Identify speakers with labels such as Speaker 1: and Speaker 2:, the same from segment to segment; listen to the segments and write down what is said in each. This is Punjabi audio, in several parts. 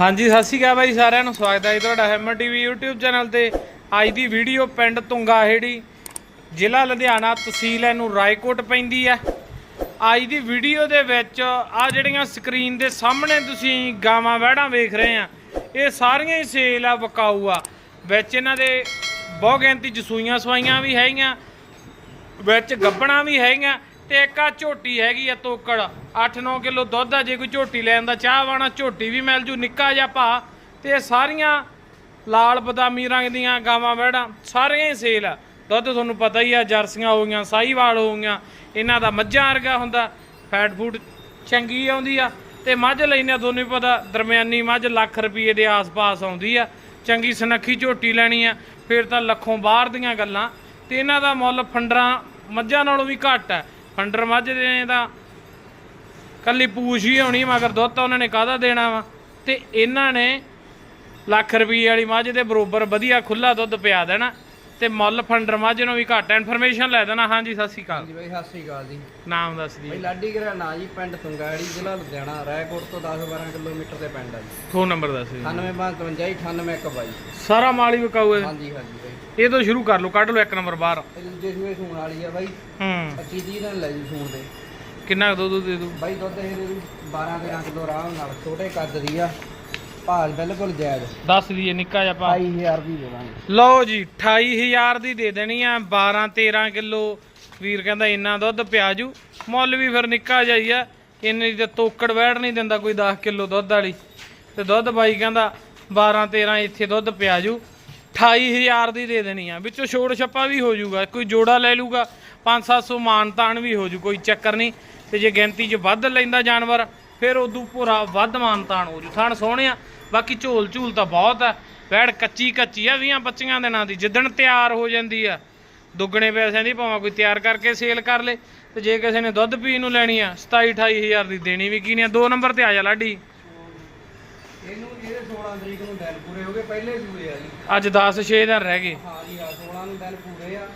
Speaker 1: ਹਾਂਜੀ, ਸਤਿ ਸ਼੍ਰੀ ਅਕਾਲ ਬਾਈ ਸਾਰਿਆਂ ਨੂੰ। ਸਵਾਗਤ ਹੈ ਜੀ ਤੁਹਾਡਾ ਹੈਮਰ ਟੀਵੀ YouTube ਚੈਨਲ ਤੇ। ਅੱਜ ਦੀ ਵੀਡੀਓ ਪਿੰਡ ਤੁੰਗਾਹੇੜੀ ਜ਼ਿਲ੍ਹਾ ਲੁਧਿਆਣਾ, ਤਹਿਸੀਲ ਇਹਨੂੰ ਰਾਏਕੋਟ ਪੈਂਦੀ ਹੈ। ਅੱਜ ਦੀ ਵੀਡੀਓ ਦੇ ਵਿੱਚ ਆ ਜਿਹੜੀਆਂ ਸਕਰੀਨ ਦੇ ਸਾਹਮਣੇ ਤੁਸੀਂ ਗਾਵਾਂ ਵਹਿੜਾਂ ਵੇਖ ਰਹੇ ਆ ਇਹ ਸਾਰੀਆਂ ਹੀ ਸੇਲ ਆ, ਵਿਕਾਊ ਆ। ਵਿੱਚ ਇਹਨਾਂ ਦੇ ਬਹੁ ਗਿਣਤੀ ਜਸੂਈਆਂ ਸਵਾਈਆਂ ਵੀ ਹੈਗੀਆਂ, ਵਿੱਚ ਗੱਬਣਾ ਵੀ ਹੈਗੀਆਂ। ਤੇ ਇੱਕ ਆ ਝੋਟੀ ਹੈਗੀ ਆ ਤੋਕੜ। 8-9 ਕਿਲੋ ਦੁੱਧ ਆ, ਜੇ ਕੋਈ ਝੋਟੀ ਲੈਣ ਦਾ ਚਾਹ ਵਾਣਾ ਝੋਟੀ ਵੀ ਮਿਲ ਜੂ, ਨਿੱਕਾ ਜਿਹਾ ਭਾ ਤੇ ਇਹ ਸਾਰੀਆਂ ਲਾਲ ਬਦਾਮੀ ਰੰਗ ਦੀਆਂ ਗਾਵਾਂ, ਵਹਿੜਾਂ, ਸਾਰੀਆਂ ਹੀ ਸੇਲ ਆ। ਦੁੱਧ ਤੁਹਾਨੂੰ ਪਤਾ ਹੀ ਆ, ਜਰਸੀਆਂ ਹੋ ਗਈਆਂ, ਸਾਹੀਵਾਲ ਹੋ ਗਈਆਂ। ਇਹਨਾਂ ਦਾ ਮੱਝਾਂ ਵਰਗਾ ਹੁੰਦਾ, ਫੈਟ ਫੂਡ ਚੰਗੀ ਆਉਂਦੀ ਆ। ਤੇ ਮੱਝ ਲੈਣੇ ਤੁਹਾਨੂੰ ਪਤਾ, ਦਰਮਿਆਨੀ ਮੱਝ ਲੱਖ ਰੁਪਏ ਦੇ ਆਸ-ਪਾਸ ਆਉਂਦੀ ਆ। ਚੰਗੀ ਸੁਨੱਖੀ ਝੋਟੀ ਲੈਣੀ ਆ, ਫਿਰ ਤਾਂ ਲੱਖੋਂ ਬਾਹਰ ਦੀਆਂ ਗੱਲਾਂ। ਤੇ ਇਹਨਾਂ ਦਾ ਮੁੱਲ ਫੰਡਰਾਂ, ਮੱਝਾਂ ਨਾਲੋਂ ਵੀ ਘੱਟ ਹੈ ਫੰਡਰ ਮੱਝ ਦੇ ਦਾ ਕੱਲੀ ਪੂਛ ਹੀ ਹੋਣੀ ਮਗਰ ਦੁੱਧ ਤਾਂ ਉਹਨਾਂ ਨੇ ਕਾਹਦਾ ਦੇਣਾ ਵਾ? ਤੇ ਇਹਨਾਂ ਨੇ ਲੱਖ ਰੁਪਏ ਵਾਲੀ ਮੱਝ ਦੇ ਬਰੋਬਰ ਵਧੀਆ ਖੁੱਲਾ ਦੁੱਧ ਪਿਆ ਦੇਣਾ ਤੇ ਮੁੱਲ ਫੰਡਰ ਮੱਝ ਨੂੰ ਵੀ ਘੱਟ ਇਨਫੋਰਮੇਸ਼ਨ ਲੈ ਦੇਣਾ। ਹਾਂਜੀ ਸਤਿ ਸ਼੍ਰੀ ਅਕਾਲ।
Speaker 2: ਜੀ ਬਾਈ ਸਤਿ ਸ੍ਰੀ ਅਕਾਲ ਜੀ।
Speaker 1: ਨਾਮ ਦੱਸ
Speaker 2: ਬਾਈ
Speaker 1: ਦੀ
Speaker 2: ਲਾਡੀ ਗਰਾ ਨਾ ਜੀ ਪਿੰਡ ਤੁੰਗਾੜੀ ਜ਼ਿਲ੍ਹਾ ਲੁਧਿਆਣਾ ਰਾਏਕੋਟ ਤੋਂ 10-12 ਕਿਲੋਮੀਟਰ ਤੇ ਪਿੰਡ ਆ ਜੀ।
Speaker 1: ਫੋਨ ਨੰਬਰ ਦੱਸ ਦਿਓ।
Speaker 2: 9555 9812
Speaker 1: ਸਾਰਾ ਮਾਲ ਹੀ ਵਿਕਾਊ ਹੈ।
Speaker 2: ਹਾਂਜੀ ਹਾਂਜੀ ਬਾਈ।
Speaker 1: ਇਹ ਤੋਂ ਸ਼ੁਰੂ ਕਰ ਲਓ ਕੱਢ ਲਓ ਇੱਕ ਨੰਬਰ ਬਾਹਰ।
Speaker 2: ਇਹ ਦੂਜੇ ਸੂਏ ਸੂਣ ਵਾਲੀ ਆ ਬਾਈ।
Speaker 1: ਹੂੰ।
Speaker 2: 25 30 ਦਿਨ ਲੈ ਜੀ ਸੂਣ ਦੇ
Speaker 1: ਕਿੰਨਾ ਕੁ ਦੁੱਧ ਦੇ ਦੂ
Speaker 2: ਬਾਈ ਦੁੱਧ ਇਹ ਦੇ 12 13 ਕਿਲੋ ਆਰਾਮ ਨਾਲ ਛੋਟੇ ਕੱਦ ਦੀ ਆ। ਭਾਜ ਬਿਲਕੁਲ ਜਾਇਜ਼।
Speaker 1: ਦੱਸ ਦਈਏ ਨਿੱਕਾ ਜਿਹਾ ਪਾ
Speaker 2: 28000 ਦੀ ਦੇ ਦਾਂਗੇ।
Speaker 1: ਲਓ ਜੀ 28000 ਦੀ ਦੇ ਦੇਣੀ ਆ 12 13 ਕਿਲੋ। ਵੀਰ ਕਹਿੰਦਾ ਇੰਨਾ ਦੁੱਧ ਪਿਆਜੂ ਮੁੱਲ ਵੀ ਫਿਰ ਨਿੱਕਾ ਜਾਈ ਆ। ਇੰਨੀ ਤੇ ਤੋਕੜ ਵੈੜ ਨਹੀਂ ਦਿੰਦਾ ਕੋਈ 10 ਕਿਲੋ ਦੁੱਧ ਵਾਲੀ। ਤੇ ਦੁੱਧ ਬਾਈ ਕਹਿੰਦਾ 12 13 ਇੱਥੇ ਦੁੱਧ ਪਿਆਜੂ 28000 ਦੀ ਦੇ ਦੇਣੀ ਆ। ਵਿੱਚੋਂ ਛੋੜ ਛੱਪਾ ਵੀ ਹੋ ਜਾਊਗਾ, ਕੋਈ ਜੋੜਾ ਲੈ ਲੂਗਾ 5-700 ਮਾਨ ਤਾਨ ਵੀ ਹੋ ਜੂ ਕੋਈ ਚੱਕਰ ਨਹੀਂ। ਤੇ ਜੇ ਗਿਣਤੀ 'ਚ ਵੱਧ ਲੈਂਦਾ ਜਾਨਵਰ, ਫਿਰ ਉਦੋਂ ਪੂਰਾ ਵੱਧ ਮਾਨਤਾਨ ਹੋ ਜੂ ਥਣ ਸੋਹਣਿਆ ਬਾਕੀ ਝੋਲ ਝੂਲ ਤਾਂ ਬਹੁਤ ਆ। ਵੈੜ ਕੱਚੀ ਕੱਚੀ ਆ 20 25 ਦਿਨਾਂ ਦੀ, ਜਿੱਦਣ ਤਿਆਰ ਹੋ ਜਾਂਦੀ ਆ। ਦੁੱਗਣੇ ਪੈਸਿਆਂ ਦੀ ਭਾਵੇਂ ਕੋਈ ਤਿਆਰ ਕਰਕੇ ਸੇਲ ਕਰ ਲੇ, ਤੇ ਜੇ ਕਿਸੇ ਨੇ ਦੁੱਧ ਪੀਣ ਨੂੰ ਲੈਣੀ ਆ 27 28000 ਦੀ ਦੇਣੀ ਵੀ ਕੀ ਨਹੀਂ ਆ? ਦੋ ਨੰਬਰ ਤੇ ਆ ਜਾ ਲਾਡੀ।
Speaker 2: ਇਹਨੂੰ ਇਹਦੇ 16 ਤਰੀਕ ਨੂੰ ਦਿਨ ਪੂਰੇ ਹੋ ਗਏ ਪਹਿਲੇ ਸੂਏ ਆ ਜੀ।
Speaker 1: ਅੱਜ 10 6 ਦਿਨ ਰਹਿ ਗਏ।
Speaker 2: ਹਾਂ ਜੀ ਹਾਂ 16 ਨੂੰ ਦਿਨ ਪੂਰੇ ਆ।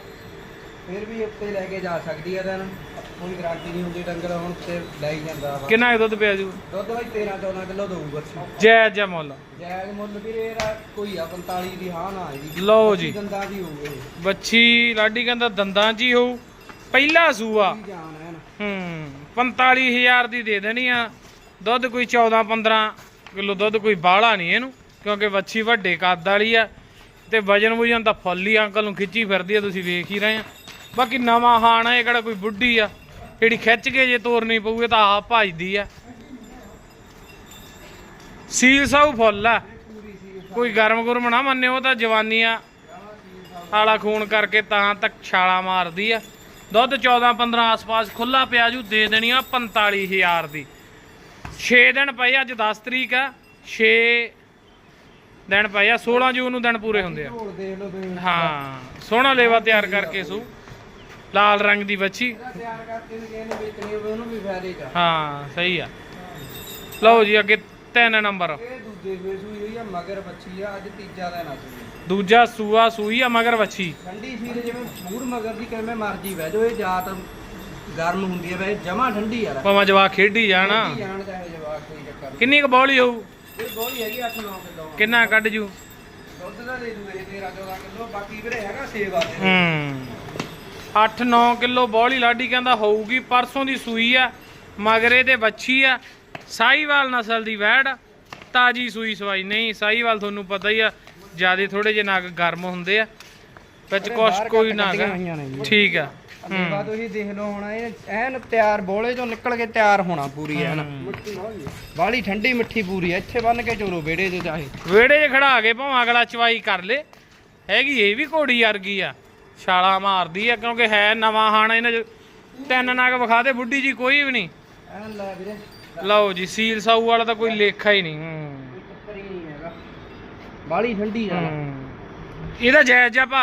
Speaker 2: ਫਿਰ ਵੀ ਉੱਤੇ ਲੈ ਕੇ ਜਾ ਸਕਦੀ ਆ ਦਿਨ। ਕੋਈ ਗਾਰੰਟੀ ਨਹੀਂ ਹੁੰਦੀ ਡੰਗਰ ਹੁਣ ਤੇ ਲੈ ਹੀ ਜਾਂਦਾ ਵਾ।
Speaker 1: ਕਿੰਨਾ ਕੁ ਦੁੱਧ ਪਿਆ ਜੂ?
Speaker 2: ਦੁੱਧ ਬਾਈ 13 14 ਕਿਲੋ ਦਊ ਬੱਚੀ
Speaker 1: ਜੈ ਜੈ ਮੁੱਲ।
Speaker 2: ਜਾਇਜ਼ ਮੁੱਲ ਵੀਰੇ ਇਹਦਾ ਕੋਈ ਆ 45 ਦੀ ਹਾਂ ਨਾ ਜੀ।
Speaker 1: ਲਓ ਜੀ।
Speaker 2: ਦੰਦਾਂ ਦੀ
Speaker 1: ਬੱਚੀ ਲਾਡੀ ਕਹਿੰਦਾ ਦੰਦਾਂ ਹੀ ਹੋਊ। ਪਹਿਲਾ ਸੂਆ।
Speaker 2: ਹੂੰ
Speaker 1: 45000 ਦੀ ਦੇ ਦੇਣੀ ਆ। ਦੁੱਧ ਕੋਈ 14 15 ਕਿਲੋ ਦੁੱਧ ਕੋਈ ਬਾਹਲਾ ਨਹੀਂ ਇਹਨੂੰ, ਕਿਉਂਕਿ ਵੱਛੀ ਵੱਡੇ ਕੱਦ ਵਾਲੀ ਆ ਤੇ ਵਜਨ ਵੁਜਨ ਤਾਂ ਫੁੱਲ ਹੀ ਅੰਕਲ ਨੂੰ ਖਿੱਚੀ ਫਿਰਦੀ ਆ, ਤੁਸੀਂ ਵੇਖ ਹੀ ਰਹੇ ਆ। ਬਾਕੀ ਨਵਾਂ ਹਾਣ ਆ, ਇਹ ਕਿਹੜਾ ਕੋਈ ਬੁੱਢੀ ਆ, ਜਿਹੜੀ ਖਿੱਚ ਕੇ ਜੇ ਤੋਰਨੀ ਪਊ ਇਹ ਤਾਂ ਆਪ ਭਜਦੀ ਆ। ਸੀਲ ਸਾਊ ਫੁੱਲ ਆ। ਕੋਈ ਗਰਮ ਗੁਰਮ ਨਾ ਮੰਨੇ ਉਹ ਤਾਂ ਜਵਾਨੀ ਆ ਆਲਾ ਖੂਨ ਕਰਕੇ ਤਾਂ ਤੱਕ ਛਾਲਾ ਮਾਰਦੀ ਆ। ਦੁੱਧ 14 15 ਆਸ-ਪਾਸ ਖੁੱਲਾ ਪਿਆ ਜੂ, ਦੇ ਦੇਣੀ ਆ 45000 ਦੀ। 6 ਦਿਨ ਪਏ ਅੱਜ 10 ਤਰੀਕ ਆ 6 ਦਿਨ ਪਏ ਆ 16 ਜੂਨ ਨੂੰ ਦਿਨ ਪੂਰੇ ਹੁੰਦੇ ਆ।
Speaker 2: ਢੋਲ ਦੇਖ ਲਓ ਤੁਸੀਂ।
Speaker 1: ਹਾਂ ਸੋਹਣਾ ਲੇਵਾ ਤਿਆਰ ਕਰਕੇ ਸੂ। ਲਾਲ ਰੰਗ ਦੀ ਵੱਛੀ
Speaker 2: ਇਹਦਾ ਤਿਆਰ ਕਰਕੇ ਵੀ ਕਿਸੇ ਨੇ ਵੇਚਣੀ ਹੋਵੇ ਉਹਨੂੰ ਵੀ ਫਾਇਦੇ ਚ ਆ।
Speaker 1: ਹਾਂ ਸਹੀ ਆ। ਲਓ ਜੀ ਅੱਗੇ ਤਿੰਨ ਨੰਬਰ।
Speaker 2: ਇਹ ਦੂਜੇ ਸੂਏ ਸੂਈ ਹੋਈ ਆ ਮਗਰ ਬੱਚੀ ਆ ਅੱਜ ਤੀਜਾ ਦਿਨ ਆ ਸੂਈ।
Speaker 1: ਦੂਜਾ ਸੂਆ ਸੂਈ ਆ ਮਗਰ ਵੱਛੀ।
Speaker 2: ਠੰਡੀ ਸੀਰ ਜਿਵੇਂ ਬੂੜ ਮਗਰ ਦੀ ਕਿਵੇਂ ਮਰਜ਼ੀ ਬਹਿ ਜਾਓ ਇਹ ਜਾਤ ਗਰਮ ਹੁੰਦੀ ਹੈ ਵੈਸੇ ਜਮਾ ਠੰਡੀ ਯਾਰ
Speaker 1: ਭਾਵੇਂ ਜਵਾ ਖੇਡੀ ਜਾਣਾ।
Speaker 2: ਠੰਡੀ ਜਾਣ ਚਾਹੇ ਜਵਾਕ ਕੋਈ ਚੱਕਰ ਨਹੀਂ।
Speaker 1: ਕਿੰਨੀ ਕੁ ਬੌਲੀ ਹੋਊ?
Speaker 2: ਇਹ ਬੋਲੀ ਹੈਗੀ 8-9 ਕਿਲੋ।
Speaker 1: ਕਿੰਨਾ ਕੱਢ ਜੂ?
Speaker 2: ਦੁੱਧ ਦਾ ਦੇ ਦੂ ਇਹ 13-14 ਕਿਲੋ ਬਾਕੀ ਵੀਰੇ ਹੈਗਾ ਸੇਵਾ ਦੇ।
Speaker 1: ਹੂੰ। 8-9 ਕਿਲੋ ਬੌਲੀ ਲਾਡੀ ਕਹਿੰਦਾ ਹੋਊਗੀ ਪਰਸੋਂ ਦੀ ਸੂਈ ਆ ਮਗਰੇ ਤੇ ਬੱਚੀ ਆ। ਸਾਈਵਾਲ ਨਸਲ ਦੀ ਵੈੜ ਆ। ਤਾਜੀ ਸੂਈ ਸਵਾਈ ਨਹੀਂ। ਸਾਈਵਾਲ ਤੁਹਾਨੂੰ ਪਤਾ ਹੀ ਆ ਜਿਆਦੇ ਥੋੜੇ ਜਿਹੇ ਨਗ ਗਰਮ ਹੁੰਦੇ ਆ। ਵਿੱਚ ਕੁਛ ਕੋਈ ਨਾ ਹੈਗਾ
Speaker 2: ਹੋਈਆਂ ਨੇ ਜੀ।
Speaker 1: ਠੀਕ ਆ।
Speaker 2: ਸੇਵਾ ਤੁਸੀਂ ਦੇਖ ਲਓ ਹੁਣ ਇਹ ਐਨ ਤਿਆਰ ਬੋਲੇ ਚੋਂ ਨਿਕਲ ਕੇ ਤਿਆਰ ਹੋਣਾ ਪੂਰੀ ਐਨ। ਬਾਲੀ ਠੰਡੀ ਮਿੱਠੀ ਪੂਰੀ ਐ ਇੱਥੇ ਬੰਨ ਕੇ ਚੋਲੋ ਵਿਹੜੇ ਦੇ ਚਾਹੇ।
Speaker 1: ਵਿਹੜੇ 'ਚ ਖੜਾ ਕੇ ਭਾਵੇਂ ਅਗਲਾ ਚਵਾਈ ਕਰ ਲੇ। ਹੈਗੀ ਇਹ ਵੀ ਘੋੜੀ ਵਰਗੀ ਆ ਛਾਲਾ ਮਾਰਦੀ ਆ ਕਿਉਂਕਿ ਹੈ ਨਵਾਂ ਹਾਣਾ ਇਹਨਾਂ 'ਚ। ਤਿੰਨ ਨਗ ਵਿਖਾ ਦੇ ਬੁੱਢੀ ਜੀ ਕੋਈ ਵੀ ਨਹੀਂ।
Speaker 2: ਐਨ ਲੈ ਵੀਰੇ।
Speaker 1: ਲਓ ਜੀ ਸੀਲ ਸਾਊ ਵਾਲਾ ਤਾਂ ਕੋਈ ਲੇਖਾ ਹੀ ਨਹੀਂ
Speaker 2: ਬਾਲੀ ਠੰਡੀ ਆ।
Speaker 1: ਇਹਦਾ ਜਾਇਜ਼ ਜਾ ਭਾ।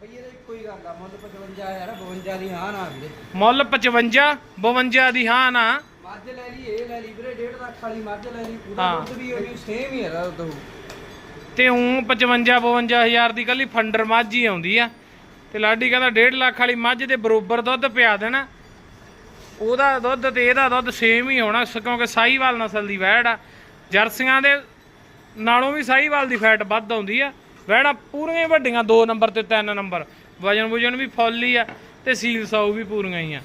Speaker 2: ਬਈ ਇਹਦਾ ਇੱਕੋ ਹੀ ਗੱਲ ਆ ਮੁੱਲ 55 ਯਾਰ 52 ਦੀ ਹਾਂ ਨਾ ਵੀਰੇ।
Speaker 1: ਮੁੱਲ 55 52 ਦੀ ਹਾਂ ਨਾ।
Speaker 2: ਮੱਝ ਲੈ ਲਈ ਇਹ ਲੈ ਲਈ ਵੀਰੇ 1.5 ਲੱਖ ਵਾਲੀ ਮੱਝ ਲੈ ਲਈ। ਪੂਰਾ
Speaker 1: ਹਾਂ।
Speaker 2: ਦੁੱਧ ਵੀ ਉਹੀ ਸੇਮ ਹੀ ਹੈ ਦੁੱਧ
Speaker 1: ਤੇ ਉਂ 55 52000 ਦੀ ਕੱਲੀ ਫੰਡਰ ਮੱਝ ਹੀ ਆਉਂਦੀ ਆ। ਤੇ ਲਾਡੀ ਕਹਿੰਦਾ 1.5 ਲੱਖ ਵਾਲੀ ਮੱਝ ਦੇ ਬਰੋਬਰ ਦੁੱਧ ਪਿਆ ਦੇਣਾ। ਉਹਦਾ ਦੁੱਧ ਤੇ ਇਹਦਾ ਦੁੱਧ ਸੇਮ ਹੀ ਹੋਣਾ ਸ- ਕਿਉਂਕਿ ਸਾਹੀਵਾਲ ਨਸਲ ਦੀ ਵੈੜ ਆ। ਜਰਸੀਆਂ ਦੇ ਨਾਲੋਂ ਵੀ ਸਾਹੀਵਾਲ ਦੀ ਫੈਟ ਵੱਧ ਆਉਂਦੀ ਆ। ਵੈੜਾਂ ਪੂਰੀਆਂ ਹੀ ਵੱਡੀਆਂ 2 ਨੰਬਰ ਤੇ 3 ਨੰਬਰ। ਵਜਨ ਵੁਜਨ ਵੀ ਫੁੱਲ ਹੀ ਆ ਤੇ ਸੀਲ ਸਾਊ ਵੀ ਪੂਰੀਆਂ ਹੀ ਆ।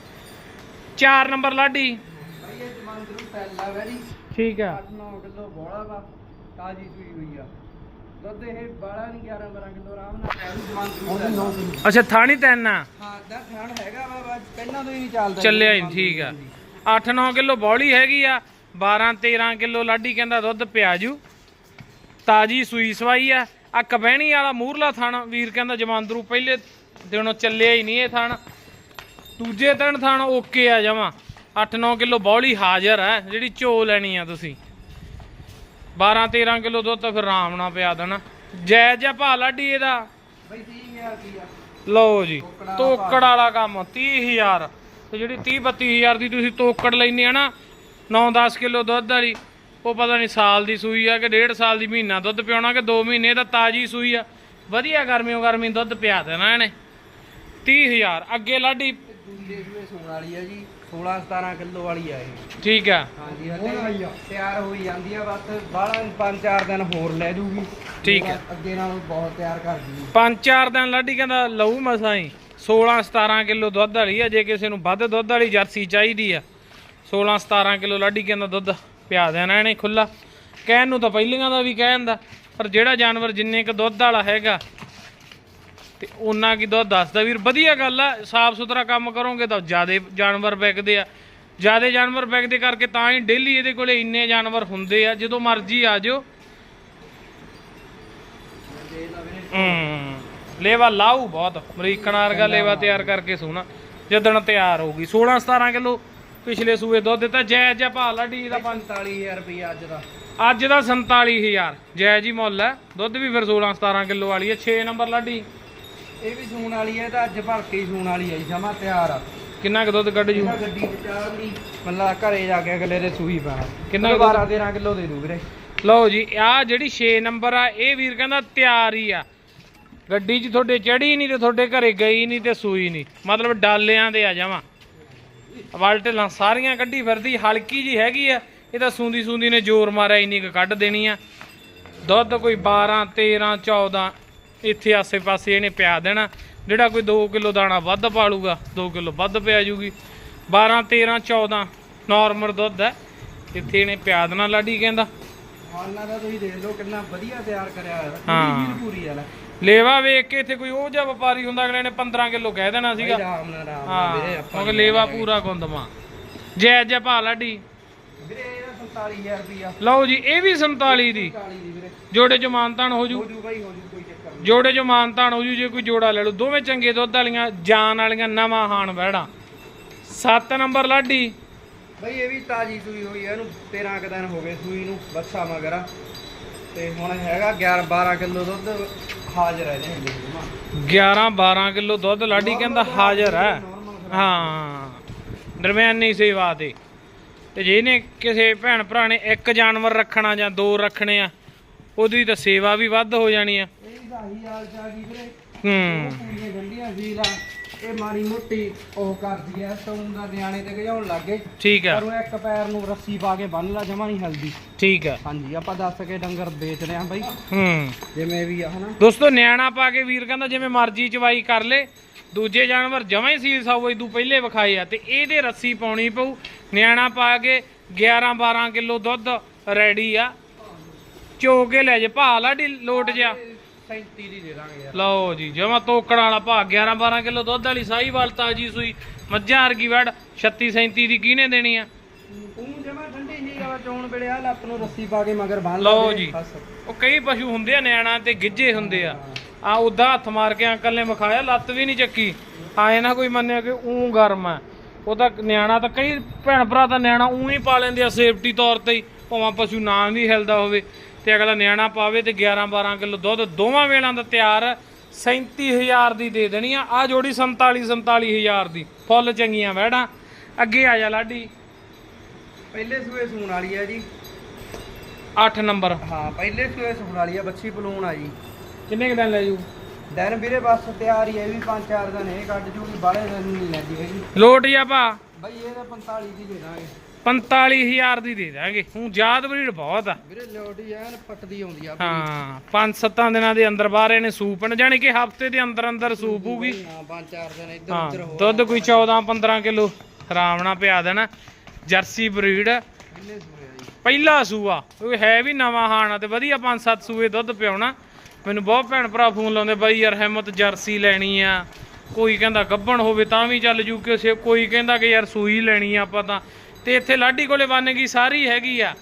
Speaker 1: 4 ਨੰਬਰ ਲਾਡੀ। ਠੀਕ ਆ।
Speaker 2: 8-9 ਕਿਲੋ ਬੋਲਾ ਵਾ ਤਾਜੀ ਸੂਈ ਹੋਈ ਆ। ਦੁੱਧ ਇਹ ਬਾਲਾ ਨਹੀਂ 11 12 ਕਿਲੋ ਆਰਾਮ ਨਾਲ ਪੈਰੂ ਜਮਾਂਦਰੂ
Speaker 1: ਅੱਛਾ ਥਾਣੀ ਤਿੰਨ ਆ।
Speaker 2: ਹਾਂ ਦਾ ਖਾਣ ਹੈਗਾ ਵਾ ਬਸ ਪਹਿਲਾਂ ਤੋਂ ਹੀ ਨਹੀਂ ਚੱਲਦਾ
Speaker 1: ਚੱਲਿਆ ਹੀ ਨੀ, ਠੀਕ ਆ। 8-9 ਕਿਲੋ ਬੌਲੀ ਹੈਗੀ ਆ 12-13 ਕਿਲੋ ਲਾਡੀ ਕਹਿੰਦਾ ਦੁੱਧ ਪਿਆਜੂ। ਤਾਜੀ ਸੂਈ ਸਵਾਈ ਆ। ਆ ਕਬਹਿਣੀ ਵਾਲਾ ਮੂਰਲਾ ਥਣ ਵੀਰ ਕਹਿੰਦਾ ਜਮਾਂਦਰੂ ਪਹਿਲੇ ਦਿਨੋਂ ਚੱਲਿਆ ਹੀ ਨਹੀਂ ਇਹ ਥਣ। ਦੂਜੇ ਦਿਨ ਥਣ ਓਕੇ ਆ ਜਮਾ। 8-9 ਕਿਲੋ ਬੌਲੀ ਹਾਜ਼ਰ ਆ ਜਿਹੜੀ ਝੋ ਲੈਣੀ ਆ ਤੁਸੀਂ। 12-13 ਕਿਲੋ ਦੁੱਧ ਤਾਂ ਫਿਰ ਆਰਾਮ ਨਾਲ ਪਿਆ ਦੇਣਾ। ਜਾਇਜ਼ ਆ ਭਾ ਲਾਡੀ ਇਹਦਾ।
Speaker 2: ਬਈ 30000 ਰੁਪਿਆ
Speaker 1: ਲਓ ਜੀ
Speaker 2: ਤੋਕੜਾਂ
Speaker 1: ਵਾਲਾ ਕੰਮ 30000 ਤੇ ਜਿਹੜੀ 30 32000 ਦੀ ਤੁਸੀਂ ਤੋਕੜ ਲੈਣੀ ਆ ਨਾ 9-10 ਕਿਲੋ ਦੁੱਧ ਵਾਲੀ ਉਹ ਪਤਾ ਨਹੀਂ ਸਾਲ ਦੀ ਸੂਈ ਆ ਕਿ ਡੇਢ ਸਾਲ ਦੀ ਮਹੀਨਾ ਦੁੱਧ ਪਿਆਉਣਾ ਕਿ 2 ਮਹੀਨੇ ਦਾ ਤਾਜੀ ਸੂਈ ਆ। ਵਧੀਆ ਗਰਮੀਓ ਗਰਮੀ ਦੁੱਧ ਪਿਆ ਦੇਣਾ ਇਹਨੇ। 30000 ਅੱਗੇ ਲਾਡੀ।
Speaker 2: ਦੂਜੇ ਸੂਏ ਸੂਣ ਵਾਲੀ ਆ ਜੀ 16 17 ਕਿਲੋ ਵਾਲੀ ਆ ਇਹ।
Speaker 1: ਠੀਕ ਆ।
Speaker 2: ਹਾਂਜੀ ਹਲੇ ਤਿਆਰ ਹੋਈ ਜਾਂਦੀ ਆ ਬਸ ਬਾਹਲਾ ਪੰਜ ਚਾਰ ਦਿਨ ਹੋਰ ਲੈ ਜੂਗੀ।
Speaker 1: ਠੀਕ ਹੈ।
Speaker 2: ਅੱਗੇ ਨਾਲੋਂ ਬਹੁਤ ਤਿਆਰ ਕਰ ਦੂਗੀ
Speaker 1: ਪੰਜ ਚਾਰ ਦਿਨ ਲਾਡੀ ਕਹਿੰਦਾ ਲਊ ਮਸਾਂ ਹੀ 16 17 ਕਿਲੋ ਦੁੱਧ ਵਾਲੀ ਆ ਜੇ ਕਿਸੇ ਨੂੰ ਵੱਧ ਦੁੱਧ ਵਾਲੀ ਜਰਸੀ ਚਾਹੀਦੀ ਆ। 16 17 ਕਿਲੋ ਲਾਡੀ ਕਹਿੰਦਾ ਦੁੱਧ ਪਿਆ ਦੇਣਾ ਇਹਨੇ ਖੁੱਲਾ ਕਹਿਣ ਨੂੰ ਤਾਂ ਪਹਿਲੀਆਂ ਦਾ ਵੀ ਕਹਿ ਜਾਂਦਾ ਪਰ ਜਿਹੜਾ ਜਾਨਵਰ ਜਿੰਨੇ ਕ ਦੁੱਧ ਵਾਲਾ ਹੈਗਾ ਤੇ ਉਹਨਾਂ ਕੀ ਦੁੱਧ ਦੱਸਦਾ ਵੀਰ ਵਧੀਆ ਗੱਲ ਆ ਸਾਫ਼ ਸੁਥਰਾ ਕੰਮ ਕਰੋਗੇ ਤਾਂ ਜਿਆਦੇ ਜਾਨਵਰ ਵਿਕਦੇ ਆ। ਜਿਆਦੇ ਜਾਨਵਰ ਵਿਕਦੇ ਕਰਕੇ ਤਾਂ ਹੀ ਡੇਲੀ ਇਹਦੇ ਕੋਲੇ ਇੰਨੇ ਜਾਨਵਰ ਹੁੰਦੇ ਆ ਜਦੋਂ ਮਰਜ਼ੀ ਆ ਜਾਓ। ਹੂੰ ਲੇਵਾ ਲਾਊ ਬਹੁਤ ਅਮਰੀਕਨ ਵਰਗਾ ਲੇਵਾ ਤਿਆਰ ਕਰਕੇ ਸੋਣਾ ਜਦਣ ਤਿਆਰ ਹੋਊਗੀ। 16 17 ਕਿਲੋ ਪਿਛਲੇ ਸੂਏ ਦੁੱਧ ਦਿੱਤਾ ਜੈ ਜੈ ਭਾ ਲਾਡੀ ਦਾ
Speaker 2: 45000 ਰੁਪਿਆ ਅੱਜ ਦਾ।
Speaker 1: ਅੱਜ ਦਾ 47000 ਜੈ ਜੀ ਮੁੱਲ ਹੈ ਦੁੱਧ ਵੀ ਫਿਰ 16 17 ਕਿਲੋ ਵਾਲੀ ਹੈ 6 ਨੰਬਰ ਲਾਡੀ
Speaker 2: ਇਹ ਵੀ ਸੂਣ ਵਾਲੀ ਹੈ ਤਾਂ ਅੱਜ ਭਰ ਕੇ ਹੀ ਸੂਣ ਵਾਲੀ ਹੈ ਜਮਾ ਤਿਆਰ ਆ।
Speaker 1: ਕਿੰਨਾ ਕੁ ਦੁੱਧ ਕੱਢ ਜੂ?
Speaker 2: ਇਹਨਾਂ ਗੱਡੀ ਤੇ ਚਾੜਨੀ ਮੱਲਾ ਘਰੇ ਜਾ ਕੇ ਅਗਲੇ ਦੇ ਸੂਈ ਪੈਣਾ
Speaker 1: ਕਿੰਨਾ ਕੁ
Speaker 2: 12 13 ਕਿਲੋ ਦੇ ਦੂ ਵੀਰੇ।
Speaker 1: ਲਓ ਜੀ ਆ ਜਿਹੜੀ 6 ਨੰਬਰ ਆ ਇਹ ਵੀਰ ਕਹਿੰਦਾ ਤਿਆਰ ਹੀ ਆ। ਗੱਡੀ 'ਚ ਤੁਹਾਡੇ ਚੜੀ ਨਹੀਂ ਤੇ ਤੁਹਾਡੇ ਘਰੇ ਗਈ ਨਹੀਂ ਤੇ ਸੂਈ ਨਹੀਂ। ਮਤਲਬ ਡਾਲਿਆਂ ਦੇ ਆ ਜਾਵਾਂ ਵਾਲਟਲਾਂ ਸਾਰੀਆਂ ਕੱਢੀ ਫਿਰਦੀ ਹਲਕੀ ਜੀ ਹੈਗੀ ਆ। ਇਹ ਤਾਂ ਸੂੰਦੀ ਸੂੰਦੀ ਨੇ ਜ਼ੋਰ ਮਾਰਿਆ ਇੰਨੀ ਕੁ ਕੱਢ ਦੇਣੀ ਆ। ਦੁੱਧ ਕੋਈ 12 13 14 ਇੱਥੇ ਆਸੇ-ਪਾਸੇ ਇਹਨੇ ਪਿਆ ਦੇਣਾ। ਜਿਹੜਾ ਕੋਈ 2 ਕਿਲੋ ਦਾਣਾ ਵੱਧ ਪਾਲੂਗਾ 2 ਕਿਲੋ ਵੱਧ ਪਿਆ ਜੂਗੀ। 12 13 14 ਨਾਰਮਲ ਦੁੱਧ ਹੈ। ਇੱਥੇ ਇਹਨੇ ਪਿਆ ਦੇਣਾ ਲਾਡੀ ਕਹਿੰਦਾ।
Speaker 2: ਹਾਲਾਂ ਦਾ ਤੁਸੀਂ ਦੇਖ ਲਓ ਕਿੰਨਾ ਵਧੀਆ ਤਿਆਰ ਕਰਿਆ ਹੋਇਆ।
Speaker 1: ਹਾਂ।
Speaker 2: ਪੂਰੀ ਪੂਰੀ ਆ ਲੈ
Speaker 1: ਲੇਵਾ ਵੇਖ ਕੇ ਇੱਥੇ ਕੋਈ ਉਹ ਜਿਹਾ ਵਪਾਰੀ ਹੁੰਦਾ ਅਗਲੇ ਨੇ 15 ਕਿਲੋ ਕਹਿ ਦੇਣਾ ਸੀਗਾ।
Speaker 2: ਆਰਾਮ ਨਾਲ ਆਰਾਮ ਨਾਲ ਵੀਰੇ
Speaker 1: ਹਾਂ
Speaker 2: ਆਪਾਂ
Speaker 1: ਕਿਉਂਕਿ ਲੇਵਾ ਪੂਰਾ ਗੁੰਦਮਾ। ਜੈ ਜੈ ਭਾ ਲਾਡੀ।
Speaker 2: ਵੀਰੇ ਇਹਦਾ 47000 ਰੁਪਿਆ
Speaker 1: ਲਓ ਜੀ ਇਹ ਵੀ 47 ਦੀ।
Speaker 2: 40 ਦੀ ਵੀਰੇ।
Speaker 1: ਜੋੜੇ ਚ ਮਾਨਤਾਨ ਹੋ ਜੂ।
Speaker 2: ਹੋ ਜੂ ਬਾਈ ਹੋ ਜੂ ਕੋਈ
Speaker 1: ਜੋੜੇ ਚ ਮਾਨਤਾਨ ਹੋ ਜੂ ਜੇ ਕੋਈ ਜੋੜਾ ਲੈ ਲਓ ਦੋਵੇਂ ਚੰਗੇ ਦੁੱਧ ਵਾਲੀਆਂ ਜਾਨ ਵਾਲੀਆਂ ਨਵਾਂ ਹਾਣ ਬਹਿੜਾ 7 ਨੰਬਰ ਲਾਡੀ।
Speaker 2: ਬਈ ਇਹ ਵੀ ਤਾਜੀ ਸੂਈ ਹੋਈ ਆ ਇਹਨੂੰ 13 ਕੁ ਦਿਨ ਹੋ ਗਏ ਸੂਈ ਨੂੰ ਬੱਸਾ ਮਗਰਾ ਤੇ ਹੁਣ ਹੈਗਾ 11 12 ਕਿਲੋ ਦੁੱਧ ਹਾਜ਼ਰ ਹੈ ਜਮਾ
Speaker 1: 11 12 ਕਿਲੋ ਦੁੱਧ ਲਾਡੀ ਕਹਿੰਦਾ ਹਾਜ਼ਰ ਹੈ ਹਾਂ। ਦਰਮਿਆਨੀ ਸੇਵਾ ਤੇ ਤੇ ਜੇ ਇਹਨੇ ਕਿਸੇ ਭੈਣ ਭਰਾ ਨੇ ਇੱਕ ਜਾਨਵਰ ਰੱਖਣਾ ਜਾਂ ਦੋ ਰੱਖਣੇ ਆ ਉਹਦੀ ਤਾਂ ਸੇਵਾ ਵੀ ਵੱਧ ਹੋ ਜਾਣੀ ਆ।
Speaker 2: ਇਹ ਵੀ ਸਾਹੀ ਹਾਲ ਚਾ ਗਈ ਵੀਰੇ।
Speaker 1: ਹੂੰ।
Speaker 2: ਪੂਰੀਆਂ ਗੰਢੀਆਂ ਸੀ ਲਾ ਇਹ ਮਾੜੀ ਮੋਟੀ ਉਹ ਕਰਦੀ ਐ ਸੌਂ ਦਾ ਨਿਆਣੇ ਤੇ ਗਜਾਉਣ ਲੱਗੇ
Speaker 1: ਠੀਕ ਆ।
Speaker 2: ਪਰ ਉਹ ਇੱਕ ਪੈਰ ਨੂੰ ਰੱਸੀ ਪਾ ਕੇ ਬੰਨ ਲਾ ਜਮਾ ਨਹੀਂ ਹਲਦੀ।
Speaker 1: ਠੀਕ ਆ।
Speaker 2: ਹਾਂਜੀ ਆਪਾਂ ਦੱਸ ਕੇ ਡੰਗਰ ਵੇਚ ਰਹੇ ਆ ਬਾਈ।
Speaker 1: ਹੂੰ।
Speaker 2: ਜਿਵੇਂ ਵੀ ਆ ਹਨਾ।
Speaker 1: ਦੋਸਤੋ ਨਿਆਣਾ ਪਾ ਕੇ ਵੀਰ ਕਹਿੰਦਾ ਜਿਵੇਂ ਮਰਜ਼ੀ ਚਵਾਈ ਕਰ ਲੇ। ਦੂਜੇ ਜਾਨਵਰ ਜਮਾਂ ਹੀ ਸੀਲ ਸਾਊ ਇਦੂ ਪਹਿਲੇ ਵਿਖਾਏ ਆ ਤੇ ਇਹਦੇ ਰੱਸੀ ਪਾਉਣੀ ਪਊ। ਨਿਆਣਾ ਪਾ ਕੇ 11 12 ਕਿਲੋ ਦੁੱਧ ਰੈਡੀ ਆ। ਚੋ ਕੇ ਲੈ ਜੇ ਭਾ ਲਾਡੀ ਲੋਟ ਜਿਆ।
Speaker 2: 37 ਦੀ ਦੇ ਦਾਂਗੇ ਯਾਰ।
Speaker 1: ਲਓ ਜੀ ਜਮਾ ਤੋਕੜ ਵਾਲਾ ਭਾ 11 12 ਕਿਲੋ ਦੁੱਧ ਵਾਲੀ ਸਾਹੀਵਾਲ ਤਾਜੀ ਸੂਈ ਮੱਝਾਂ ਵਰਗੀ ਵੜ 36 37 ਦੀ ਕਿਹਨੇ ਦੇਣੀ ਆ?
Speaker 2: ਤੂੰ ਜਮਾ ਠੰਡੀ ਨਹੀਂ ਗਾ ਚੋਣ ਵੇਲੇ ਆ ਲੱਤ ਨੂੰ ਰੱਸੀ ਪਾ ਕੇ ਮਗਰ ਬੰਨ
Speaker 1: ਲਓ
Speaker 2: ਵੀਰੇ,
Speaker 1: ਜੀ।
Speaker 2: ਬਸ।
Speaker 1: ਉਹ ਕਈ ਪਸ਼ੂ ਹੁੰਦੇ ਆ ਨਿਆਣਾ ਤੇ ਗਿੱਜੇ ਹੁੰਦੇ ਆ। ਆ ਉਦਾਂ ਹੱਥ ਮਾਰ ਕੇ ਅੰਕਲ ਨੇ ਵਿਖਾਇਆ ਲੱਤ ਵੀ ਨਹੀਂ ਚੱਕੀ। ਆਏ ਨਾ ਕੋਈ ਮੰਨਿਆ ਕਿ ਊਂ ਗਰਮ ਆ। ਉਹ ਤਾਂ ਨਿਆਣਾ ਤਾਂ ਕਈ ਭੈਣ ਭਰਾ ਤਾਂ ਨਿਆਣਾ ਊਂ ਹੀ ਪਾ ਲੈਂਦੇ ਆ ਸੇਫਟੀ ਤੌਰ ਤੇ ਭਾਵੇਂ ਪਸ਼ੂ ਨਾ ਵੀ ਹਿਲਦਾ ਹੋਵੇ। ਤੇ ਅਗਲਾ ਨਿਆਣਾ ਪਾਵੇ ਤੇ 11 12 ਕਿਲੋ ਦੁੱਧ ਦੋਵਾਂ ਵੇਲਾਂ ਦਾ ਤਿਆਰ 37000 ਦੀ ਦੇ ਦੇਣੀ ਆ। ਆ ਜੋੜੀ 47 47000 ਦੀ। ਫੁੱਲ ਚੰਗੀਆਂ ਵੈੜਾਂ ਅੱਗੇ ਆ ਜਾ ਲਾਡੀ।
Speaker 2: ਪਹਿਲੇ ਸੂਏ ਸੂਣ ਵਾਲੀ ਆ ਜੀ।
Speaker 1: 8 ਨੰਬਰ।
Speaker 2: ਹਾਂ ਪਹਿਲੇ ਸੂਏ ਸੂਣ ਵਾਲੀ ਆ ਬੱਚੀ ਪਲੂਣ ਆ ਜੀ।
Speaker 1: ਕਿੰਨੇ ਕੁ ਦਿਨ ਲੈ ਜੂ?
Speaker 2: ਦਿਨ ਵੀਰੇ ਬਸ ਤਿਆਰ ਹੀ ਹੈ ਵੀ ਪੰਜ ਚਾਰ ਦਿਨ ਇਹ ਕੱਢ ਜੂਗੀ ਬਾਲੇ ਦਿਨ ਨਹੀਂ ਲੈਂਦੀ ਹੈਗੀ।
Speaker 1: ਲੋਟ ਜਾ ਭਾ।
Speaker 2: ਬਾਈ ਇਹ ਤਾਂ 45 ਦੀ ਦੇ ਦਾਂਗੇ।
Speaker 1: 45000 ਦੀ ਦੇ ਦਾਂਗੇ। ਹੁਣ ਯਾਦ ਬਰੀਡ ਬਹੁਤ ਆ।
Speaker 2: ਵੀਰੇ ਲੋਟੀ ਐਨ ਪੱਟਦੀ ਆਉਂਦੀ ਆ
Speaker 1: ਹਾਂ ਪੰਜ ਸੱਤਾਂ ਦਿਨਾਂ ਦੇ ਅੰਦਰ ਬਾਹਰ ਇਹਨੇ ਸੂਪਣ ਜਾਣੀ ਕਿ ਹਫ਼ਤੇ ਦੇ ਅੰਦਰ ਅੰਦਰ ਸੂਪ ਹੋਊਗੀ।
Speaker 2: ਹਾਂ ਪੰਜ ਚਾਰ ਦਿਨ ਇੱਧਰ
Speaker 1: ਹਾਂ
Speaker 2: ਉੱਧਰ ਹੋ
Speaker 1: ਦੁੱਧ ਕੋਈ 14 15 ਕਿਲੋ ਆਰਾਮ ਨਾਲ ਪਿਆ ਦੇਣਾ। Jersey breed. ਪਹਿਲਾ ਸੂਆ। ਉਹ ਹੈ ਵੀ ਨਵਾਂ ਹਾਣਾ ਤੇ ਵਧੀਆ ਪੰਜ ਸੱਤ ਸੂਏ ਦੁੱਧ ਪਿਆਉਣਾ। ਮੈਨੂੰ ਬਹੁਤ ਭੈਣ ਭਰਾ ਫੋਨ ਲਾਉਂਦੇ ਬਾਈ ਯਾਰ ਹਿੰਮਤ ਜਰਸੀ ਲੈਣੀ ਆ। ਕੋਈ ਕਹਿੰਦਾ ਗੱਭਣ ਹੋਵੇ ਤਾਂ ਵੀ ਚੱਲ ਜੂ ਕਿਸੇ ਕੋਈ ਕਹਿੰਦਾ ਕਿ ਯਾਰ ਸੂਈ ਲੈਣੀ ਆ ਆਪਾਂ ਤਾਂ। ਤੇ ਇੱਥੇ ਲਾਡੀ ਕੋਲੇ ਵੰਨਗੀ ਸਾਰੀ ਹੈਗੀ ਆ।
Speaker 2: ਆ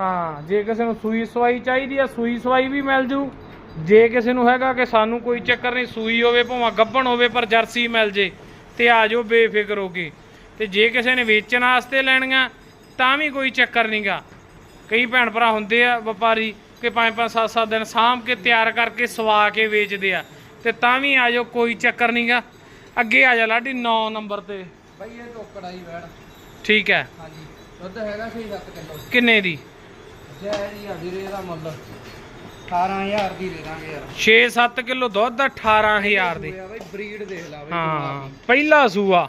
Speaker 1: ਹਾਂ, ਜੇ ਕਿਸੇ ਨੂੰ ਸੂਈ ਸਵਾਈ ਚਾਹੀਦੀ ਆ, ਸੂਈ ਸਵਾਈ ਵੀ ਮਿਲ ਜੂ। ਜੇ ਕਿਸੇ ਨੂੰ ਹੈਗਾ ਕਿ ਸਾਨੂੰ ਕੋਈ ਚੱਕਰ ਨਹੀਂ, ਸੂਈ ਹੋਵੇ ਭਾਵੇਂ ਗੱਭਣ ਹੋਵੇ, ਪਰ ਜਰਸੀ ਮਿਲ ਜੇ ਤੇ ਆ ਜਾਓ ਬੇਫਿਕਰ ਹੋ ਕੇ। ਤੇ ਜੇ ਕਿਸੇ ਨੇ ਵੇਚਣ ਵਾਸਤੇ ਲੈਣੀਆਂ, ਤਾਂ ਵੀ ਕੋਈ ਚੱਕਰ ਨਹੀਂਗਾ। ਕਈ ਭੈਣ ਭਰਾ ਹੁੰਦੇ ਆ ਵਪਾਰੀ ਕਿ ਪੰਜ ਪੰਜ ਸੱਤ ਸੱਤ ਦਿਨ ਸਾਂਭ ਕੇ ਤਿਆਰ ਕਰਕੇ ਸਵਾ ਕੇ ਵੇਚਦੇ ਆ। ਤੇ ਤਾਂ ਵੀ ਆ ਜਾਓ, ਕੋਈ ਚੱਕਰ ਨਹੀਂਗਾ। ਅੱਗੇ ਆ ਜਾ ਲਾਡੀ 9 ਨੰਬਰ ਤੇ।
Speaker 2: ਬਾਈ ਇਹ ਟੋਕੜਾ ਹੀ ਬੈਣ।
Speaker 1: ਠੀਕ ਹੈ।
Speaker 2: ਹਾਂਜੀ। ਦੁੱਧ ਹੈਗਾ 6-7 ਕਿਲੋ।
Speaker 1: ਕਿੰਨੇ ਦੀ?
Speaker 2: ਜੈ ਜੀ ਆ ਵੀਰੇ ਇਹਦਾ ਮੁੱਲ। 18000 ਦੀ ਦੇ ਦਾਂਗੇ ਯਾਰ।
Speaker 1: 6-7 ਕਿਲੋ ਦੁੱਧ 18000 ਦੀ।
Speaker 2: ਸੂਆ ਬਾਈ ਬਰੀਡ ਦੇਖ ਲਾ ਬਾਈ
Speaker 1: ਹਾਂ ਪਹਿਲਾ ਸੂਆ।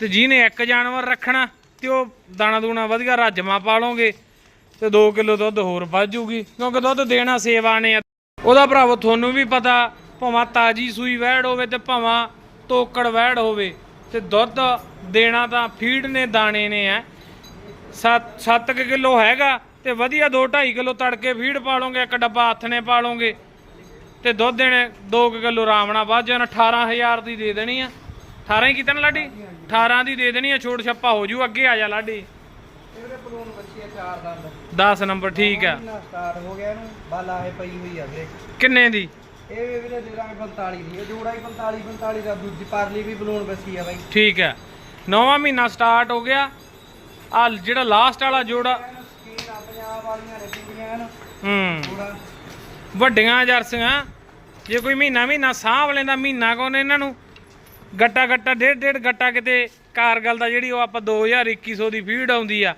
Speaker 1: ਤੇ ਜਿਹਨੇ ਇੱਕ ਜਾਨਵਰ ਰੱਖਣਾ ਤੇ ਉਹ ਦਾਣਾ ਦੂਣਾ ਵਧੀਆ ਰਾਜਮਾ ਪਾ ਲਓਗੇ ਤੇ 2 ਕਿਲੋ ਦੁੱਧ ਹੋਰ ਵੱਧ ਜੂਗੀ ਕਿਉਂਕਿ ਦੁੱਧ ਦੇਣਾ ਸੇਵਾ ਨੇ। ਆ। ਉਹਦਾ ਭਰਾਵੋ ਤੁਹਾਨੂੰ ਵੀ ਪਤਾ ਭਾਵੇਂ ਤਾਜੀ ਸੂਈ ਵਹਿੜ ਹੋਵੇ ਤੇ ਭਾਵੇਂ ਤੋਕੜ ਵਹਿੜ ਹੋਵੇ। ਤੇ ਦੁੱਧ ਦੇਣਾ ਤਾਂ ਫੀਡ ਨੇ ਦਾਣੇ ਨੇ ਆ 7 7 ਕਿਲੋ ਹੈਗਾ ਤੇ ਵਧੀਆ 2 2.5 ਕਿਲੋ ਤੜਕੇ ਫੀਡ ਪਾ ਲਓਗੇ ਇੱਕ ਡੱਬਾ ਹੱਥ ਨੇ ਪਾ ਲਓਗੇ ਤੇ ਦੁੱਧ ਦੇਣੇ 2 ਕਿਲੋ ਨਾਲ ਵੱਧ ਜਾਣ 18000 ਦੀ ਦੇ ਦੇਣੀ ਆ। 18 ਹੀ ਕੀਤਾ ਨਾ ਲਾਡੀ? 18 ਦੀ ਦੇ ਦੇਣੀ ਆ ਛੋਟ ਛੱਪਾ ਹੋ ਜੂ ਅੱਗੇ ਆ ਜਾ ਲਾਡੀ।
Speaker 2: ਇਹਦੇ ਪਲੂਨ ਬੱਚੀ ਆ ਚਾਰ ਦੰਦ।
Speaker 1: 10 ਨੰਬਰ ਠੀਕ ਆ।
Speaker 2: ਮਹੀਨਾ ਸਟਾਰਟ ਹੋ ਗਿਆ ਇਹਨੂੰ ਬਾਲਾ ਇਹ ਪਈ ਹੋਈ ਆ ਵੀਰੇ
Speaker 1: ਕਿੰਨੇ ਦੀ?
Speaker 2: ਇਹ ਵੀਰੇ ਦੇ ਦਾਂਗੇ 45 ਦੀ ਇਹ ਜੋੜਾ ਹੀ 45 45 ਦਾ ਦੂਜੀ ਪਰਲੀ ਵੀ ਬਲੂਨ ਬੱਚੀ ਆ ਬਾਈ।
Speaker 1: ਠੀਕ ਆ ਨੌਵਾਂ ਮਹੀਨਾ ਸਟਾਰਟ ਹੋ ਗਿਆ। ਆ ਜਿਹੜਾ ਲਾਸਟ ਵਾਲਾ ਜੋੜਾ
Speaker 2: ਸਕੀਨ ਆ ਪੰਜਾਬ ਵਾਲੀਆਂ ਨੇ ਪੂਰੀਆਂ ਇਹਨੂੰ।
Speaker 1: ਹੂੰ।
Speaker 2: ਜੋੜਾ।
Speaker 1: ਵੱਡੀਆਂ ਜਰਸੀਆਂ। ਜੇ ਕੋਈ ਮਹੀਨਾ ਮਹੀਨਾ ਸਾਂਭ ਲੈਂਦਾ ਮਹੀਨਾ ਕੋਨੇ ਇਹਨਾਂ ਨੂੰ ਗੱਟਾ ਗੱਟਾ ਡੇਢ ਡੇਢ ਗੱਟਾ ਕਿਤੇ ਕਾਰਗਲ ਦਾ ਜਿਹੜੀ ਉਹ ਆਪਾਂ 2021 ਦੀ ਫੀਡ ਆਉਂਦੀ ਆ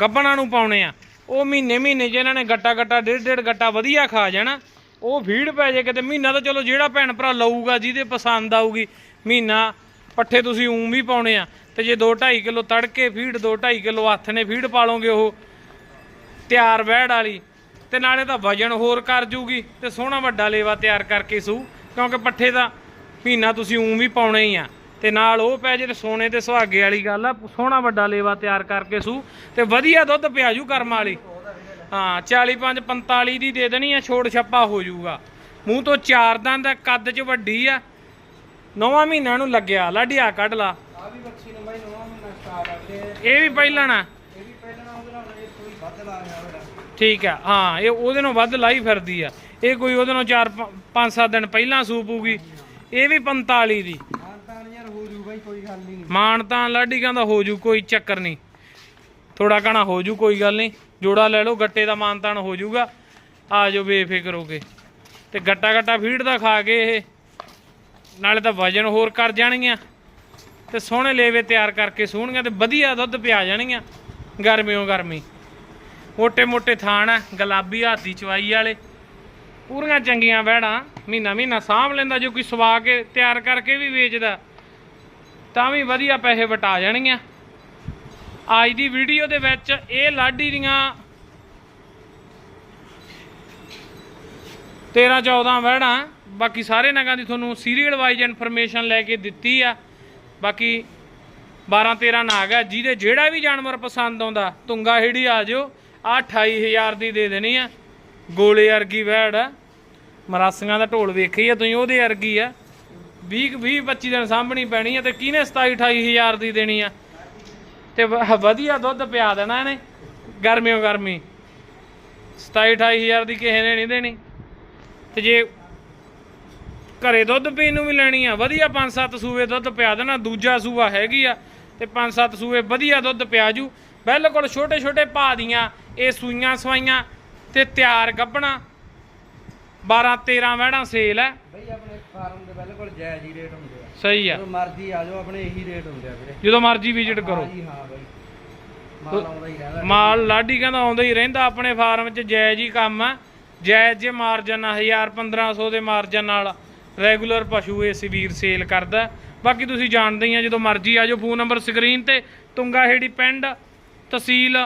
Speaker 1: ਗੱਬਣਾ ਨੂੰ ਪਾਉਣੇ ਆ। ਉਹ ਮਹੀਨੇ ਮਹੀਨੇ 'ਚ ਇਹਨਾਂ ਨੇ ਗੱਟਾ ਗੱਟਾ ਡੇਢ ਡੇਢ ਗੱਟਾ ਵਧੀਆ ਖਾ ਜਾਣਾ। ਉਹ ਫੀਡ ਪੈ ਜੇ ਕਿਤੇ, ਮਹੀਨਾ ਤਾਂ ਚਲੋ ਜਿਹੜਾ ਭੈਣ ਭਰਾ ਲਊਗਾ, ਜਿਹਦੇ ਪਸੰਦ ਆਊਗੀ, ਮਹੀਨਾ, ਪੱਠੇ ਤੁਸੀਂ ਉਂ ਵੀ ਪਾਉਣੇ ਆ। ਤੇ ਜੇ 2 2.5 ਕਿਲੋ ਤੜਕੇ ਫੀਡ 2 2.5 ਕਿਲੋ ਹੱਥ ਨੇ ਫੀਡ ਪਾ ਲਓਗੇ ਉਹ, ਤਿਆਰ ਵਹਿੜ ਵਾਲੀ, ਤੇ ਨਾਲੇ ਤਾਂ ਵਜਨ ਹੋਰ ਕਰ ਜੂਗੀ, ਤੇ ਸੋਹਣਾ ਵੱਡਾ ਲੇਵਾ ਤਿਆਰ ਕਰਕੇ ਸੂ, ਕਿਉਂਕਿ ਪੱਠੇ ਦਾ ਮਹੀਨਾ ਤੁਸੀਂ ਉਂ ਵੀ ਪਾਉਣੇ ਹੀ ਆ। ਤੇ ਨਾਲ ਉਹ ਪੈ ਜੇ ਤੇ ਸੋਨੇ ਤੇ ਸੁਹਾਗੇ ਵਾਲੀ ਗੱਲ ਆ, ਸੋਹਣਾ ਵੱਡਾ ਲੇਵਾ ਤਿਆਰ ਕਰਕੇ ਸੂ, ਤੇ ਵਧੀਆ ਦੁੱਧ ਪਿਆਜੂ ਕਰਮ ਵਾਲੀ। ਹਾਂ 45 45 ਦੀ ਦੇ ਦੇਣੀ ਆ ਛੋੜ ਛੱਪਾ ਹੋ ਜਾਊਗਾ। ਮੂੰਹ ਤੋਂ ਚਾਰ ਦੰਦ ਕੱਦ 'ਚ ਵੱਡੀ ਆ। ਨੌਵਾਂ ਮਹੀਨਾ ਨੂੰ ਲੱਗਿਆ ਲਾਢੀਆ ਕੱਢ ਲਾ।
Speaker 2: ਆ ਵੀ ਬੱਚੀ ਨੂੰ ਬਾਈ ਨਵਾਂ ਮਹੀਨਾ ਸਟਾਰਟ ਆ ਵੀਰੇ।
Speaker 1: ਇਹ ਵੀ ਪਹਿਲਾਂ ਨਾ।
Speaker 2: ਇਹ ਵੀ ਪਹਿਲਾਂ ਉਹਦੇ ਨਾਲ ਇਹ ਕੋਈ ਵੱਧ ਲਾ ਰਿਹਾ ਉਹਦਾ
Speaker 1: ਠੀਕ ਆ ਹਾਂ ਇਹ ਉਹਦੇ ਨਾਲੋਂ ਵੱਧ ਲਾਈ ਫਿਰਦੀ ਆ। ਇਹ ਕੋਈ ਉਹਦੇ ਨਾਲੋਂ 4 5 7 ਦਿਨ ਪਹਿਲਾਂ ਸੂਪੂਗੀ ਇਹ ਵੀ 45 ਦੀ।
Speaker 2: ਮਾਨਤਾਨ ਯਾਰ ਹੋ ਜੂ ਬਾਈ ਕੋਈ ਗੱਲ ਨਹੀਂ।
Speaker 1: ਮਾਣ ਤਾਂ ਲਾਡੀ ਕਹਿੰਦਾ ਹੋ ਜੂ ਕੋਈ ਚੱਕਰ ਨਹੀਂ। ਥੋੜਾ ਕਣਾ ਹੋ ਜੂ ਕੋਈ ਗੱਲ ਨਹੀਂ। ਜੋੜਾ ਲੈ ਲਓ, ਗੱਟੇ ਦਾ ਮਾਨਤਾਨ ਹੋ ਜਾਊਗਾ। ਆ ਜਾਓ ਬੇਫਿਕਰ ਹੋ ਕੇ। ਤੇ ਗੱਟਾ ਗੱਟਾ ਫੀਡ ਦਾ ਖਾ ਕੇ ਇਹ, ਨਾਲੇ ਤਾਂ ਵਜਨ ਹੋਰ ਕਰ ਜਾਣਗੀਆਂ। ਤੇ ਸੋਹਣੇ ਲੇਵੇ ਤਿਆਰ ਕਰਕੇ ਸੂਣਗੀਆਂ ਤੇ ਵਧੀਆ ਦੁੱਧ ਪਿਆ ਜਾਣਗੀਆਂ। ਗਰਮੀਓਂ ਗਰਮੀ। ਮੋਟੇ ਮੋਟੇ ਥਾਣ ਆ, ਗੁਲਾਬੀ ਹਾਥੀ ਚਵਾਈ ਵਾਲੇ। ਪੂਰੀਆਂ ਚੰਗੀਆਂ ਵਹਿੜਾਂ, ਮਹੀਨਾ ਮਹੀਨਾ ਸਾਂਭ ਲੈਂਦਾ, ਜੋ ਕੋਈ ਸਵਾ ਕੇ ਤਿਆਰ ਕਰਕੇ ਵੀ ਵੇਚਦਾ। ਤਾਂ ਵੀ ਵਧੀਆ ਪੈਸੇ ਵਟਾ ਜਾਣਗੀਆਂ। ਅੱਜ ਦੀ ਵੀਡੀਓ ਦੇ ਵਿੱਚ ਇਹ ਲਾਡੀ ਦੀਆਂ 13 14 ਵਹਿੜਾਂ, ਬਾਕੀ ਸਾਰੇ ਨਗਾਂ ਦੀ ਤੁਹਾਨੂੰ ਸੀਰੀਅਲ ਵਾਈਜ਼ ਇਨਫੋਰਮੇਸ਼ਨ ਲੈ ਕੇ ਦਿੱਤੀ ਆ। ਬਾਕੀ 12 13 ਨਾਗ ਆ, ਜਿਹਦੇ ਜਿਹੜਾ ਵੀ ਜਾਨਵਰ ਪਸੰਦ ਆਉਂਦਾ ਤੁੰਗਾ ਹੇੜੀ ਆ ਜਾਓ ਆ 28000 ਦੀ ਦੇ ਦੇਣੀ ਆ। ਗੋਲੇ ਵਰਗੀ ਵੈੜ ਆ। ਮਰਾਸੀਆਂ ਦਾ ਢੋਲ ਵੇਖੀ ਆ ਤੁਸੀਂ, ਉਹਦੇ ਵਰਗੀ ਆ। 20 20 25 ਦਿਨ ਸਾਂਭਣੀ ਪੈਣੀ ਆ ਤੇ ਕਿਹਨੇ 27 28000 ਦੀ ਦੇਣੀ ਆ? ਤੇ ਵਧੀਆ ਦੁੱਧ ਪਿਆ ਦੇਣਾ ਇਹਨੇ। ਗਰਮੀਓ ਗਰਮੀ। 27 28000 ਦੀ ਕਿਸੇ ਨੇ ਨਹੀਂ ਦੇਣੀ। ਤੇ ਜੇ ਘਰੇ ਦੁੱਧ ਪੀਣ ਨੂੰ ਵੀ ਲੈਣੀ ਆ ਵਧੀਆ 5-7 ਸੂਏ ਦੁੱਧ ਪਿਆ ਦੇਣਾ ਦੂਜਾ ਸੂਆ ਹੈਗੀ ਆ ਤੇ 5-7 ਸੂਏ ਵਧੀਆ ਦੁੱਧ ਪਿਆ ਜੂ। ਬਿਲਕੁਲ ਛੋਟੇ ਛੋਟੇ ਭਾ ਦੀਆਂ ਇਹ ਸੂਈਆਂ ਸਵਾਈਆਂ ਤੇ ਤਿਆਰ ਗੱਭਣਾ। 12-13 ਵਹਿੜਾਂ ਸੇਲ ਹੈ
Speaker 2: ਬਈ ਆਪਣੇ ਫਾਰਮ ਦੇ ਬਿਲਕੁਲ ਜਾਇਜ਼ ਹੀ ਰੇਟ ਹੁੰਦੇ ਆ।
Speaker 1: ਸਹੀ ਆ।
Speaker 2: ਜਦੋਂ ਮਰਜ਼ੀ ਆ ਜਾਓ ਆਪਣੇ ਇਹੀ ਰੇਟ ਹੁੰਦੇ ਆ ਵੀਰੇ।
Speaker 1: ਜਦੋਂ ਮਰਜ਼ੀ ਵਿਜ਼ਿਟ ਕਰੋ।
Speaker 2: ਹਾਂ ਜੀ ਹਾਂ ਬਈ ਮਾਲ ਆਉਂਦਾ ਹੀ ਰਹਿੰਦਾ
Speaker 1: ਮਾਲ ਲਾਡੀ ਕਹਿੰਦਾ ਆਉਂਦਾ ਹੀ ਰਹਿੰਦਾ, ਆਪਣੇ ਫਾਰਮ 'ਚ ਜਾਇਜ਼ ਹੀ ਕੰਮ ਆ। ਜਾਇਜ਼ ਜੇ ਮਾਰਜਨ ਆ 1000 1500 ਦੇ ਮਾਰਜਨ ਨਾਲ ਰੈਗੂਲਰ ਪਸ਼ੂ ਇਸ ਵੀਰ ਸੇਲ ਕਰਦਾ। ਬਾਕੀ ਤੁਸੀਂ ਜਾਣਦੇ ਹੀ ਆ, ਜਦੋਂ ਮਰਜ਼ੀ ਆ ਜਾਓ ਫੋਨ ਨੰਬਰ ਸਕਰੀਨ ਤੇ ਤੁੰਗਾ ਹੇੜੀ ਪਿੰਡ, ਤਹਿਸੀਲ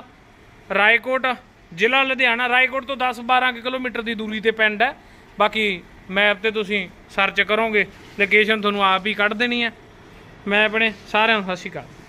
Speaker 1: ਰਾਏਕੋਟ, ਜ਼ਿਲ੍ਹਾ ਲੁਧਿਆਣਾ। ਰਾਏਕੋਟ ਤੋਂ 10-12 ਕਿਲੋਮੀਟਰ ਦੀ ਦੂਰੀ ਤੇ ਪਿੰਡ ਹੈ ਬਾਕੀ ਮੈਪ ਤੇ ਤੁਸੀਂ ਸਰਚ ਕਰੋਗੇ ਲੋਕੇਸ਼ਨ ਤੁਹਾਨੂੰ ਆਪ ਹੀ ਕੱਢ ਦੇਣੀ ਹੈ ਮੈਂ ਆਪਣੇ ਸਾਰਿਆਂ ਨੂੰ ਸਤਿ ਸ਼੍ਰੀ ਅਕਾਲ।